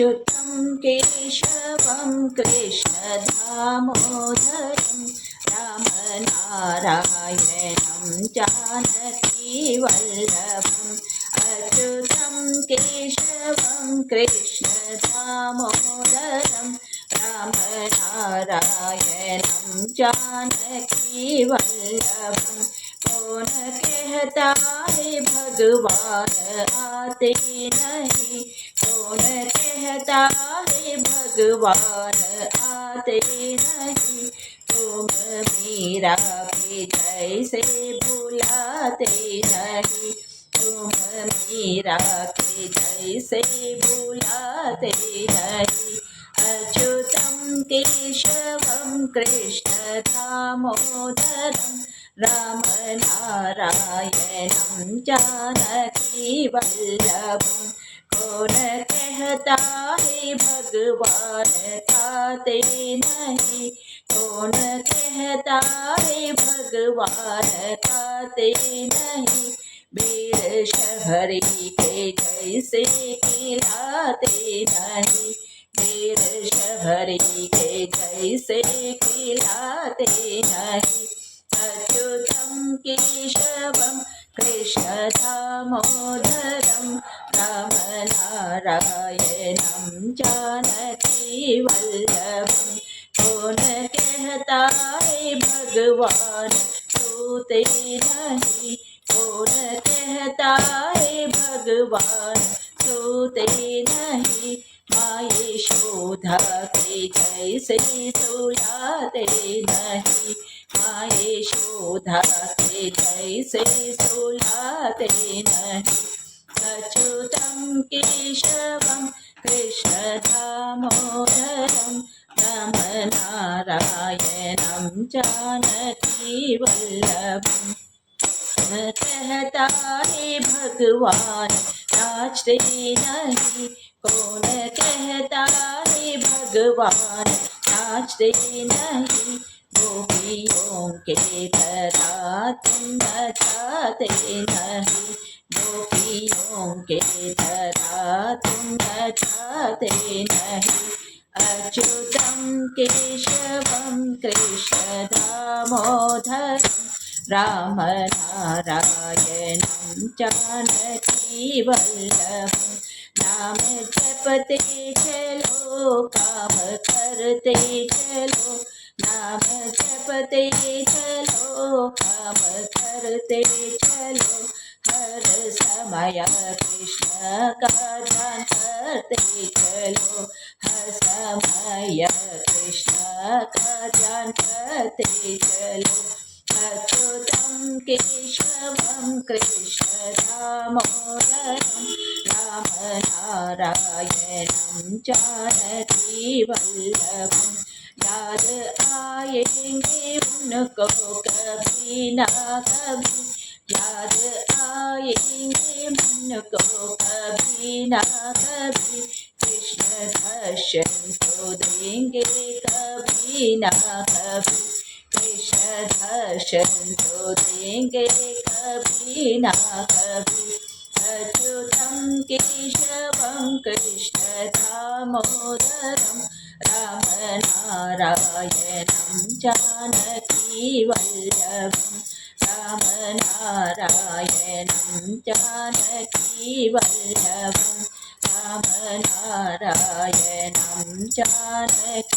अच्युतं केशवं कृष्णदामोदरं रामनारायणं जानकीवल्लभम् अच्युतं केशवं कृष्णदामोदरं रामनारायणं जानकीवल्लभम् कौन कहता है भगवान आते नहीं। कौन कहता है भगवान आते नहीं। तुम मीरा के जैसे बुलाते नहीं। तुम मीरा के जैसे बुलाते नहीं। अच्युतं केशवं कृष्णदामोदरं जानकी जानकीवल्लभम् कौन कहता है भगवान खाते नहीं? कौन कहता है भगवान खाते नहीं? वीर शहरी के जैसे खिलाते नहीं। वीर शहरी के जैसे खिलाते नहीं। अचुथम केशवम, कृष्ण अच्युतं केशवं कृष्णदामोदरं रामनारायणं जानकीवल्लभं कौन कहता है भगवान? सोते नहीं। कौन कहता है भगवान? सोते नहीं। माए शोधा के जैसे सुलाते नहीं। माए शोधा के जैसे सुलाते नहीं। अच्युतं केशवं कृष्णदामोदरं रामनारायणं जानकीवल्लभम् कहता है भगवान नाचते नहीं कौन कहता है भगवान नाचते नहीं गोपियों के तरह तुम नचाते नहीं गोपियों के तरह तुम नचाते नहीं। अच्युतं केशवं कृष्णदामोदरं रामनारायणं जानकीवल्लभं नाम जपते चलो, काम करते चलो। नाम जपते चलो, काम करते चलो। हर समय कृष्ण करते चलो हर समय कृष्ण करते चलो अच्युतं केशवं कृष्णदामोदरं रामनारायणं जानकीवल्लभं याद आएंगे उनको कभी ना कभी याद आएंगे उनको कभी ना कभी कृष्ण दर्शन को देंगे कभी ना कभी कृष्ण दर्शन तो देंगे कभी ना कभी अच्युतं केशवं कृष्णदामोदरं रामनारायणं जानकीवल्लभं रामनारायणं जानकीवल्लभं रामनारायणं जानकीवल्लभम्